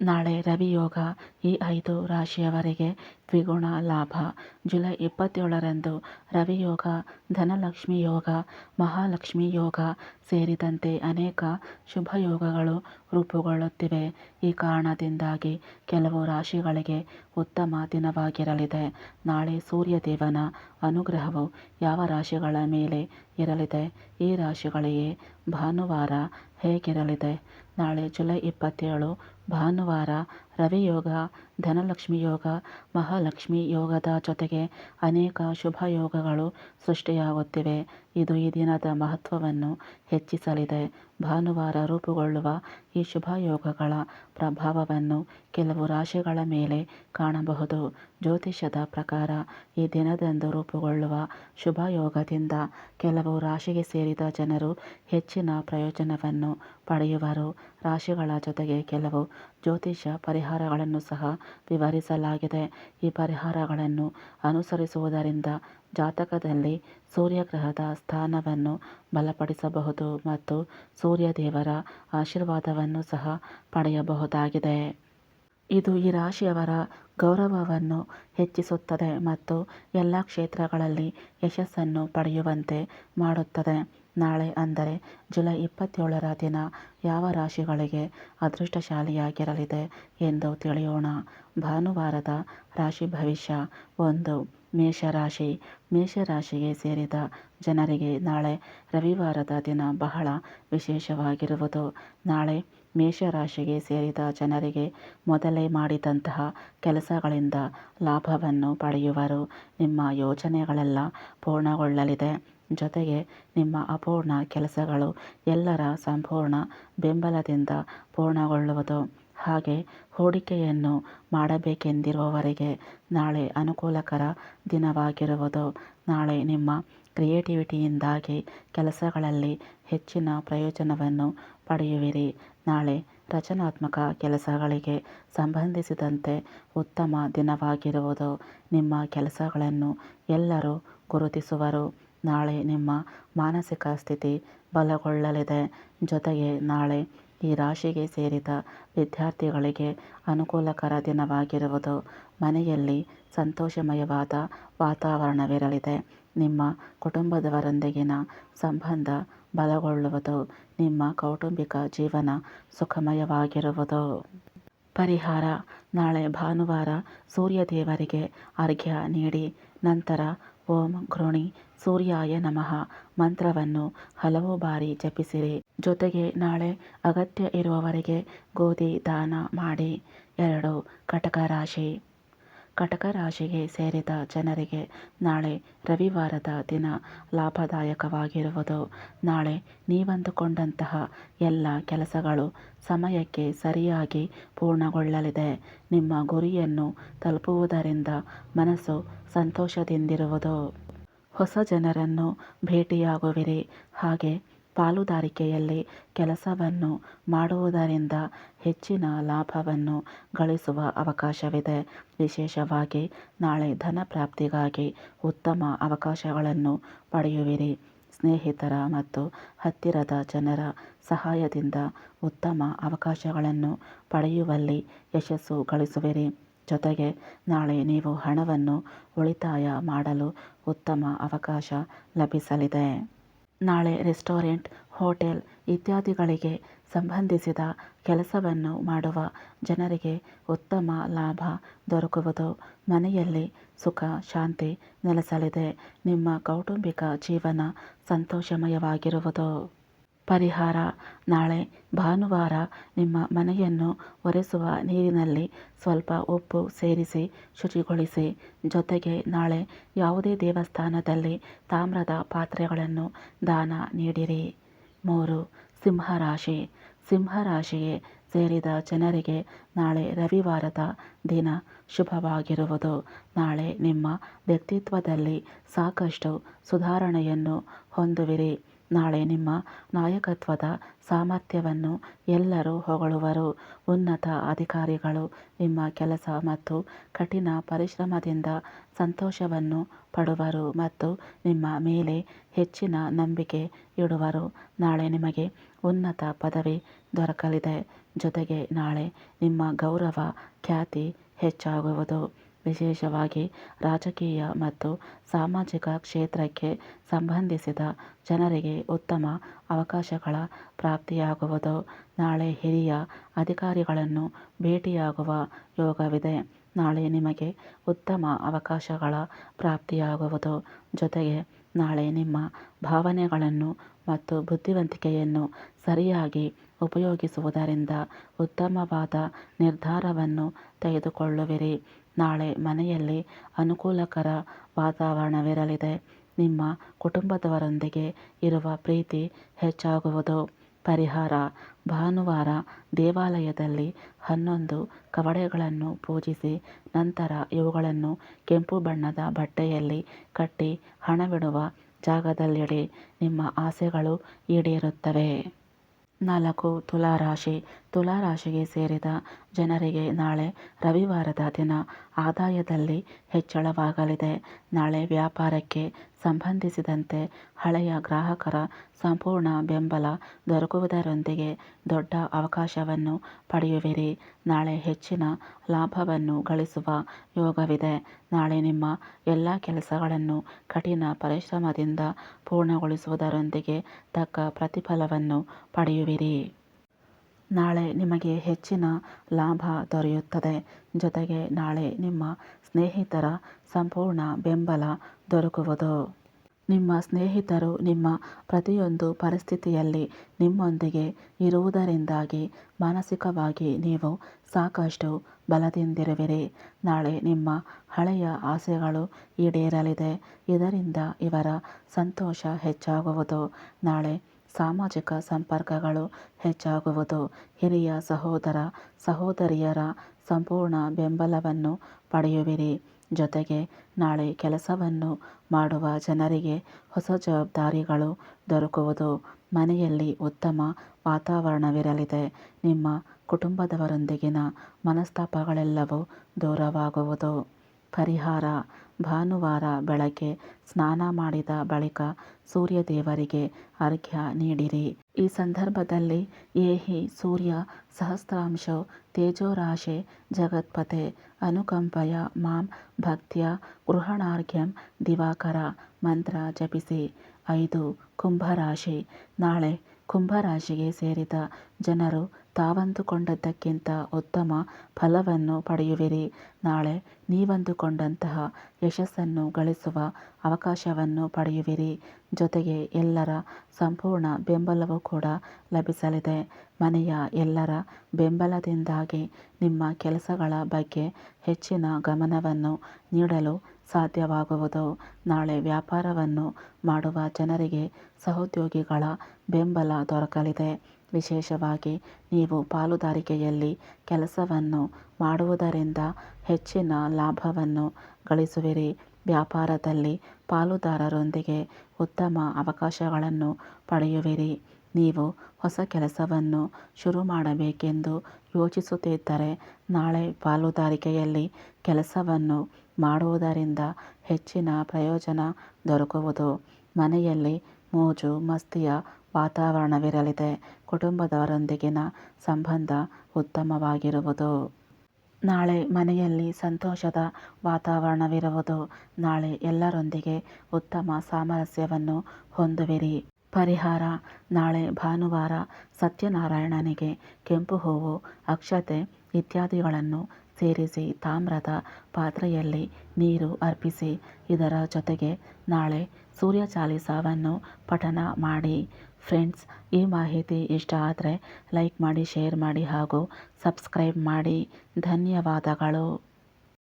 ನಾಳೆ ರವಿಯೋಗ ಈ ಐದು ರಾಶಿಯವರಿಗೆ ದ್ವಿಗುಣ ಲಾಭ. ಜುಲೈ ಇಪ್ಪತ್ತೇಳರಂದು ರವಿಯೋಗ ಧನಲಕ್ಷ್ಮಿ ಯೋಗ, ಮಹಾಲಕ್ಷ್ಮಿ ಯೋಗ ಸೇರಿದಂತೆ ಅನೇಕ ಶುಭಯೋಗಗಳು ರೂಪುಗೊಳ್ಳುತ್ತಿವೆ. ಈ ಕಾರಣದಿಂದಾಗಿ ಕೆಲವು ರಾಶಿಗಳಿಗೆ ಉತ್ತಮ ದಿನವಾಗಿರಲಿದೆ. ನಾಳೆ ಸೂರ್ಯದೇವನ ಅನುಗ್ರಹವು ಯಾವ ರಾಶಿಗಳ ಮೇಲೆ ಇರಲಿದೆ? ಈ ರಾಶಿಗಳಿಗೆ ಭಾನುವಾರ ಹೇಗಿರಲಿದೆ? ನಾಳೆ ಜುಲೈ ಇಪ್ಪತ್ತೇಳು ಭಾನುವಾರ ರವಿಯೋಗ, ಧನಲಕ್ಷ್ಮಿ ಯೋಗ, ಮಹಾಲಕ್ಷ್ಮಿ ಯೋಗದ ಜೊತೆಗೆ ಅನೇಕ ಶುಭ ಯೋಗಗಳು ಸೃಷ್ಟಿಯಾಗುತ್ತಿವೆ. ಇದು ಈ ದಿನದ ಮಹತ್ವವನ್ನು ಹೆಚ್ಚಿಸಲಿದೆ. ಭಾನುವಾರ ರೂಪುಗೊಳ್ಳುವ ಈ ಶುಭ ಯೋಗಗಳ ಪ್ರಭಾವವನ್ನು ಕೆಲವು ರಾಶಿಗಳ ಮೇಲೆ ಕಾಣಬಹುದು. ಜ್ಯೋತಿಷ್ಯದ ಪ್ರಕಾರ ಈ ದಿನದಂದು ರೂಪುಗೊಳ್ಳುವ ಶುಭ ಯೋಗದಿಂದ ಕೆಲವು ರಾಶಿಗೆ ಸೇರಿದ ಜನರು ಹೆಚ್ಚಿನ ಪ್ರಯೋಜನವನ್ನು ಪಡೆಯುವರು. ರಾಶಿಗಳ ಜೊತೆಗೆ ಕೆಲವು ಜ್ಯೋತಿಷ್ಯ ಪರಿಹಾರಗಳನ್ನು ಸಹ ವಿವರಿಸಲಾಗಿದೆ. ಈ ಪರಿಹಾರಗಳನ್ನು ಅನುಸರಿಸುವುದರಿಂದ ಜಾತಕದಲ್ಲಿ ಸೂರ್ಯಗ್ರಹದ ಸ್ಥಾನವನ್ನು ಬಲಪಡಿಸಬಹುದು ಮತ್ತು ಸೂರ್ಯದೇವರ ಆಶೀರ್ವಾದವನ್ನು ಸಹ ಪಡೆಯಬಹುದಾಗಿದೆ. ಇದು ಈ ರಾಶಿಯವರ ಗೌರವವನ್ನು ಹೆಚ್ಚಿಸುತ್ತದೆ ಮತ್ತು ಎಲ್ಲ ಕ್ಷೇತ್ರಗಳಲ್ಲಿ ಯಶಸ್ಸನ್ನು ಪಡೆಯುವಂತೆ ಮಾಡುತ್ತದೆ. ನಾಳೆ ಅಂದರೆ ಜುಲೈ ಇಪ್ಪತ್ತೇಳರ ದಿನ ಯಾವ ರಾಶಿಗಳಿಗೆ ಅದೃಷ್ಟಶಾಲಿಯಾಗಿರಲಿದೆ ಎಂದು ತಿಳಿಯೋಣ. ಭಾನುವಾರದ ರಾಶಿ ಭವಿಷ್ಯ ಒಂದು ಮೇಷರಾಶಿ. ಮೇಷರಾಶಿಗೆ ಸೇರಿದ ಜನರಿಗೆ ನಾಳೆ ರವಿವಾರದ ದಿನ ಬಹಳ ವಿಶೇಷವಾಗಿರುವುದು. ನಾಳೆ ಮೇಷರಾಶಿಗೆ ಸೇರಿದ ಜನರಿಗೆ ಮೊದಲೇ ಮಾಡಿದಂತಹ ಕೆಲಸಗಳಿಂದ ಲಾಭವನ್ನು ಪಡೆಯುವರು. ನಿಮ್ಮ ಯೋಜನೆಗಳೆಲ್ಲ ಪೂರ್ಣಗೊಳ್ಳಲಿದೆ. ಜೊತೆಗೆ ನಿಮ್ಮ ಅಪೂರ್ಣ ಕೆಲಸಗಳು ಎಲ್ಲರ ಸಂಪೂರ್ಣ ಬೆಂಬಲದಿಂದ ಪೂರ್ಣಗೊಳ್ಳುವುದು. ಹಾಗೆ ಹೂಡಿಕೆಯನ್ನು ಮಾಡಬೇಕೆಂದಿರುವವರಿಗೆ ನಾಳೆ ಅನುಕೂಲಕರ ದಿನವಾಗಿರುವುದು. ನಾಳೆ ನಿಮ್ಮ ಕ್ರಿಯೇಟಿವಿಟಿಯಿಂದಾಗಿ ಕೆಲಸಗಳಲ್ಲಿ ಹೆಚ್ಚಿನ ಪ್ರಯೋಜನವನ್ನು ಪಡೆಯುವಿರಿ. ನಾಳೆ ರಚನಾತ್ಮಕ ಕೆಲಸಗಳಿಗೆ ಸಂಬಂಧಿಸಿದಂತೆ ಉತ್ತಮ ದಿನವಾಗಿರುವುದು. ನಿಮ್ಮ ಕೆಲಸಗಳನ್ನು ಎಲ್ಲರೂ ಗುರುತಿಸುವರು. ನಾಳೆ ನಿಮ್ಮ ಮಾನಸಿಕ ಸ್ಥಿತಿ ಬಲಗೊಳ್ಳಲಿದೆ. ಜೊತೆಗೆ ನಾಳೆ ಈ ರಾಶಿಗೆ ಸೇರಿದ ವಿದ್ಯಾರ್ಥಿಗಳಿಗೆ ಅನುಕೂಲಕರ ದಿನವಾಗಿರುವುದು. ಮನೆಯಲ್ಲಿ ಸಂತೋಷಮಯವಾದ ವಾತಾವರಣವಿರಲಿದೆ. ನಿಮ್ಮ ಕುಟುಂಬದವರೊಂದಿಗಿನ ಸಂಬಂಧ ಬಲಗೊಳ್ಳುವುದು. ನಿಮ್ಮ ಕೌಟುಂಬಿಕ ಜೀವನ ಸುಖಮಯವಾಗಿರುವುದು. ಪರಿಹಾರ. ನಾಳೆ ಭಾನುವಾರ ಸೂರ್ಯದೇವರಿಗೆ ಅರ್ಘ್ಯ ನೀಡಿ, ನಂತರ ಓಂ ಘೃಣಿ ಸೂರ್ಯಾಯ ನಮಃ. ಮಂತ್ರವನ್ನು ಹಲವು ಬಾರಿ ಜಪಿಸಿರಿ. ಜೊತೆಗೆ ನಾಳೆ ಅಗತ್ಯ ಇರುವವರಿಗೆ ಗೋಧಿ ದಾನ ಮಾಡಿ. ಎರಡು, ಕಟಕ ರಾಶಿ. ಕಟಕ ರಾಶಿಗೆ ಸೇರಿದ ಜನರಿಗೆ ನಾಳೆ ರವಿವಾರದ ದಿನ ಲಾಭದಾಯಕವಾಗಿರುವುದು. ನಾಳೆ ನೀವಂದುಕೊಂಡಂತಹ ಎಲ್ಲ ಕೆಲಸಗಳು ಸಮಯಕ್ಕೆ ಸರಿಯಾಗಿ ಪೂರ್ಣಗೊಳ್ಳಲಿದೆ. ನಿಮ್ಮ ಗುರಿಯನ್ನು ತಲುಪುವುದರಿಂದ ಮನಸ್ಸು ಸಂತೋಷದಿಂದಿರುವುದು. ಹೊಸ ಜನರನ್ನು ಭೇಟಿಯಾಗುವಿರಿ. ಹಾಗೆ ಪಾಲುದಾರಿಕೆಯಲ್ಲಿ ಕೆಲಸವನ್ನು ಮಾಡುವುದರಿಂದ ಹೆಚ್ಚಿನ ಲಾಭವನ್ನು ಗಳಿಸುವ ಅವಕಾಶವಿದೆ. ವಿಶೇಷವಾಗಿ ನಾಳೆ ಧನ ಪ್ರಾಪ್ತಿಗಾಗಿ ಉತ್ತಮ ಅವಕಾಶಗಳನ್ನು ಪಡೆಯುವಿರಿ. ಸ್ನೇಹಿತರ ಮತ್ತು ಹತ್ತಿರದ ಜನರ ಸಹಾಯದಿಂದ ಉತ್ತಮ ಅವಕಾಶಗಳನ್ನು ಪಡೆಯುವಲ್ಲಿ ಯಶಸ್ಸು ಗಳಿಸುವಿರಿ. ಜೊತೆಗೆ ನಾಳೆ ನೀವು ಹಣವನ್ನು ಉಳಿತಾಯ ಮಾಡಲು ಉತ್ತಮ ಅವಕಾಶ ಲಭಿಸಲಿದೆ. ನಾಳೆ ರೆಸ್ಟೋರೆಂಟ್, ಹೋಟೆಲ್ ಇತ್ಯಾದಿಗಳಿಗೆ ಸಂಬಂಧಿಸಿದ ಕೆಲಸವನ್ನು ಮಾಡುವ ಜನರಿಗೆ ಉತ್ತಮ ಲಾಭ ದೊರಕುವುದು. ಮನೆಯಲ್ಲಿ ಸುಖ, ಶಾಂತಿ ನೆಲೆಸಲಿದೆ. ನಿಮ್ಮ ಕೌಟುಂಬಿಕ ಜೀವನ ಸಂತೋಷಮಯವಾಗಿರುವುದು. ಪರಿಹಾರ. ನಾಳೆ ಭಾನುವಾರ ನಿಮ್ಮ ಮನೆಯನ್ನು ಒರೆಸುವ ನೀರಿನಲ್ಲಿ ಸ್ವಲ್ಪ ಉಪ್ಪು ಸೇರಿಸಿ ಶುಚಿಗೊಳಿಸಿ. ಜೊತೆಗೆ ನಾಳೆ ಯಾವುದೇ ದೇವಸ್ಥಾನದಲ್ಲಿ ತಾಮ್ರದ ಪಾತ್ರೆಗಳನ್ನು ದಾನ ನೀಡಿರಿ. ಮೂರು, ಸಿಂಹರಾಶಿ. ಸಿಂಹರಾಶಿಗೆ ಸೇರಿದ ಜನರಿಗೆ ನಾಳೆ ರವಿವಾರದ ದಿನ ಶುಭವಾಗಿರುವುದು. ನಾಳೆ ನಿಮ್ಮ ವ್ಯಕ್ತಿತ್ವದಲ್ಲಿ ಸಾಕಷ್ಟು ಸುಧಾರಣೆಯನ್ನು ಹೊಂದುವಿರಿ. ನಾಳೆ ನಿಮ್ಮ ನಾಯಕತ್ವದ ಸಾಮರ್ಥ್ಯವನ್ನು ಎಲ್ಲರೂ ಹೊಗಳುವರು. ಉನ್ನತ ಅಧಿಕಾರಿಗಳು ನಿಮ್ಮ ಕೆಲಸ ಮತ್ತು ಕಠಿಣ ಪರಿಶ್ರಮದಿಂದ ಸಂತೋಷವನ್ನು ಪಡುವರು ಮತ್ತು ನಿಮ್ಮ ಮೇಲೆ ಹೆಚ್ಚಿನ ನಂಬಿಕೆ ಇಡುವರು. ನಾಳೆ ನಿಮಗೆ ಉನ್ನತ ಪದವಿ ದೊರಕಲಿದೆ. ಜೊತೆಗೆ ನಾಳೆ ನಿಮ್ಮ ಗೌರವ ಖ್ಯಾತಿ ಹೆಚ್ಚಾಗುವುದು. ವಿಶೇಷವಾಗಿ ರಾಜಕೀಯ ಮತ್ತು ಸಾಮಾಜಿಕ ಕ್ಷೇತ್ರಕ್ಕೆ ಸಂಬಂಧಿಸಿದ ಜನರಿಗೆ ಉತ್ತಮ ಅವಕಾಶಗಳ ಪ್ರಾಪ್ತಿಯಾಗುವುದು. ನಾಳೆ ಹಿರಿಯ ಅಧಿಕಾರಿಗಳನ್ನು ಭೇಟಿಯಾಗುವ ಯೋಗವಿದೆ. ನಾಳೆ ನಿಮಗೆ ಉತ್ತಮ ಅವಕಾಶಗಳ ಪ್ರಾಪ್ತಿಯಾಗುವುದು. ಜೊತೆಗೆ ನಾಳೆ ನಿಮ್ಮ ಭಾವನೆಗಳನ್ನು ಮತ್ತು ಬುದ್ಧಿವಂತಿಕೆಯನ್ನು ಸರಿಯಾಗಿ ಉಪಯೋಗಿಸುವುದರಿಂದ ಉತ್ತಮವಾದ ನಿರ್ಧಾರವನ್ನು ತೆಗೆದುಕೊಳ್ಳುವಿರಿ. ನಾಳೆ ಮನೆಯಲ್ಲಿ ಅನುಕೂಲಕರ ವಾತಾವರಣವಿರಲಿದೆ. ನಿಮ್ಮ ಕುಟುಂಬದವರೊಂದಿಗೆ ಇರುವ ಪ್ರೀತಿ ಹೆಚ್ಚಾಗುವುದು. ಪರಿಹಾರ. ಭಾನುವಾರ ದೇವಾಲಯದಲ್ಲಿ ಹನ್ನೊಂದು ಕವಡೆಗಳನ್ನು ಪೂಜಿಸಿ ನಂತರ ಇವುಗಳನ್ನು ಕೆಂಪು ಬಣ್ಣದ ಬಟ್ಟೆಯಲ್ಲಿ ಕಟ್ಟಿ ಹಣವಿಡುವ ಜಾಗದಲ್ಲಿಡಿ. ನಿಮ್ಮ ಆಸೆಗಳು ಈಡೇರುತ್ತವೆ. ನಾಲ್ಕು ತುಲಾರಾಶಿ. ತುಲಾರಾಶಿಗೆ ಸೇರಿದ ಜನರಿಗೆ ನಾಳೆ ರವಿವಾರದ ದಿನ. ಆದಾಯದಲ್ಲಿ ಹೆಚ್ಚಳವಾಗಲಿದೆ. ನಾಳೆ ವ್ಯಾಪಾರಕ್ಕೆ ಸಂಬಂಧಿಸಿದಂತೆ ಹಳೆಯ ಗ್ರಾಹಕರ ಸಂಪೂರ್ಣ ಬೆಂಬಲ ದೊರಕುವುದರೊಂದಿಗೆ ದೊಡ್ಡ ಅವಕಾಶವನ್ನು ಪಡೆಯುವಿರಿ. ನಾಳೆ ಹೆಚ್ಚಿನ ಲಾಭವನ್ನು ಗಳಿಸುವ ಯೋಗವಿದೆ. ನಾಳೆ ನಿಮ್ಮ ಎಲ್ಲ ಕೆಲಸಗಳನ್ನು ಕಠಿಣ ಪರಿಶ್ರಮದಿಂದ ಪೂರ್ಣಗೊಳಿಸುವುದರೊಂದಿಗೆ ತಕ್ಕ ಪ್ರತಿಫಲವನ್ನು ಪಡೆಯುವಿರಿ. ನಾಳೆ ನಿಮಗೆ ಹೆಚ್ಚಿನ ಲಾಭ ದೊರೆಯುತ್ತದೆ. ಜೊತೆಗೆ ನಾಳೆ ನಿಮ್ಮ ಸ್ನೇಹಿತರ ಸಂಪೂರ್ಣ ಬೆಂಬಲ ದೊರಕುವುದು. ನಿಮ್ಮ ಸ್ನೇಹಿತರು ನಿಮ್ಮ ಪ್ರತಿಯೊಂದು ಪರಿಸ್ಥಿತಿಯಲ್ಲಿ ನಿಮ್ಮೊಂದಿಗೆ ಇರುವುದರಿಂದಾಗಿ ಮಾನಸಿಕವಾಗಿ ನೀವು ಸಾಕಷ್ಟು ಬಲದಿಂದಿರುವಿರಿ. ನಾಳೆ ನಿಮ್ಮ ಹಳೆಯ ಆಸೆಗಳು ಈಡೇರಲಿದೆ. ಇದರಿಂದ ಇವರ ಸಂತೋಷ ಹೆಚ್ಚಾಗುವುದು. ನಾಳೆ ಸಾಮಾಜಿಕ ಸಂಪರ್ಕಗಳು ಹೆಚ್ಚಾಗುವುದು. ಹಿರಿಯ ಸಹೋದರ, ಸಹೋದರಿಯರ ಸಂಪೂರ್ಣ ಬೆಂಬಲವನ್ನು ಪಡೆಯುವಿರಿ. ಜೊತೆಗೆ ನಾಳೆ ಕೆಲಸವನ್ನು ಮಾಡುವ ಜನರಿಗೆ ಹೊಸ ಜವಾಬ್ದಾರಿಗಳು ದೊರಕುವುದು. ಮನೆಯಲ್ಲಿ ಉತ್ತಮ ವಾತಾವರಣವಿರಲಿದೆ. ನಿಮ್ಮ ಕುಟುಂಬದವರೊಂದಿಗಿನ ಮನಸ್ತಾಪಗಳೆಲ್ಲವೂ ದೂರವಾಗುವುದು. ಪರಿಹಾರ. ಭಾನುವಾರ ಬೆಳಗ್ಗೆ ಸ್ನಾನ ಮಾಡಿದ ಬಳಿಕ ಸೂರ್ಯ ದೇವರಿಗೆ ಅರ್ಘ್ಯ ನೀಡಿರಿ. ಈ ಸಂದರ್ಭದಲ್ಲಿ ಏಹಿ, ಸೂರ್ಯ, ಸಹಸ್ರಾಂಶೋ, ತೇಜೋರಾಶೆ ಜಗತ್ಪತೆ ಅನುಕಂಪಯ, ಮಾಂ, ಭಕ್ತ್ಯ, ಗೃಹಣಾರ್ಘ್ಯಂ, ದಿವಾಕರ ಮಂತ್ರ ಜಪಿಸಿ. ಐದು ಕುಂಭರಾಶಿ. ನಾಳೆ ಕುಂಭರಾಶಿಗೆ ಸೇರಿದ ಜನರು ತಾವಂದುಕೊಂಡದ್ದಕ್ಕಿಂತ ಉತ್ತಮ ಫಲವನ್ನು ಪಡೆಯುವಿರಿ. ನಾಳೆ ನೀವಂದುಕೊಂಡಂತಹ ಯಶಸ್ಸನ್ನು ಗಳಿಸುವ ಅವಕಾಶವನ್ನು ಪಡೆಯುವಿರಿ. ಜೊತೆಗೆ ಎಲ್ಲರ ಸಂಪೂರ್ಣ ಬೆಂಬಲವೂ ಕೂಡ ಲಭಿಸಲಿದೆ. ಮನೆಯ ಎಲ್ಲರ ಬೆಂಬಲದಿಂದಾಗಿ ನಿಮ್ಮ ಕೆಲಸಗಳ ಬಗ್ಗೆ ಹೆಚ್ಚಿನ ಗಮನವನ್ನು ನೀಡಲು ಸಾಧ್ಯವಾಗುವುದು. ನಾಳೆ ವ್ಯಾಪಾರವನ್ನು ಮಾಡುವ ಜನರಿಗೆ ಸಹೋದ್ಯೋಗಿಗಳ ಬೆಂಬಲ ದೊರಕಲಿದೆ. ವಿಶೇಷವಾಗಿ ನೀವು ಪಾಲುದಾರಿಕೆಯಲ್ಲಿ ಕೆಲಸವನ್ನು ಮಾಡುವುದರಿಂದ ಹೆಚ್ಚಿನ ಲಾಭವನ್ನು ಗಳಿಸುವಿರಿ. ವ್ಯಾಪಾರದಲ್ಲಿ ಪಾಲುದಾರರೊಂದಿಗೆ ಉತ್ತಮ ಅವಕಾಶಗಳನ್ನು ಪಡೆಯುವಿರಿ. ನೀವು ಹೊಸ ಕೆಲಸವನ್ನು ಶುರು ಮಾಡಬೇಕೆಂದು ಯೋಚಿಸುತ್ತಿದ್ದರೆ ನಾಳೆ ಪಾಲುದಾರಿಕೆಯಲ್ಲಿ ಕೆಲಸವನ್ನು ಮಾಡುವುದರಿಂದ ಹೆಚ್ಚಿನ ಪ್ರಯೋಜನ ದೊರಕುವುದು. ಮನೆಯಲ್ಲಿ ಮೋಜು, ಮಸ್ತಿಯ ವಾತಾವರಣವಿರಲಿದೆ. ಕುಟುಂಬದವರೊಂದಿಗಿನ ಸಂಬಂಧ ಉತ್ತಮವಾಗಿರುವುದು. ನಾಳೆ ಮನೆಯಲ್ಲಿ ಸಂತೋಷದ ವಾತಾವರಣವಿರುವುದು. ನಾಳೆ ಎಲ್ಲರೊಂದಿಗೆ ಉತ್ತಮ ಸಾಮರಸ್ಯವನ್ನು ಹೊಂದುವಿರಿ. ಪರಿಹಾರ. ನಾಳೆ ಭಾನುವಾರ ಸತ್ಯನಾರಾಯಣನಿಗೆ ಕೆಂಪು ಹೂವು, ಅಕ್ಷತೆ ಇತ್ಯಾದಿಗಳನ್ನು ಸೇರಿಸಿ ತಾಮ್ರದ ಪಾತ್ರೆಯಲ್ಲಿ ನೀರು ಅರ್ಪಿಸಿ, ಇದರ ಜೊತೆಗೆ ನಾಳೆ ಸೂರ್ಯ ಚಾಲಿಸಾವನ್ನು ಪಠನ ಮಾಡಿ. ಫ್ರೆಂಡ್ಸ್, ಈ ಮಾಹಿತಿ ಇಷ್ಟ ಆದರೆ ಲೈಕ್ ಮಾಡಿ, ಶೇರ್ ಮಾಡಿ ಹಾಗೂ ಸಬ್ಸ್ಕ್ರೈಬ್ ಮಾಡಿ. ಧನ್ಯವಾದಗಳು.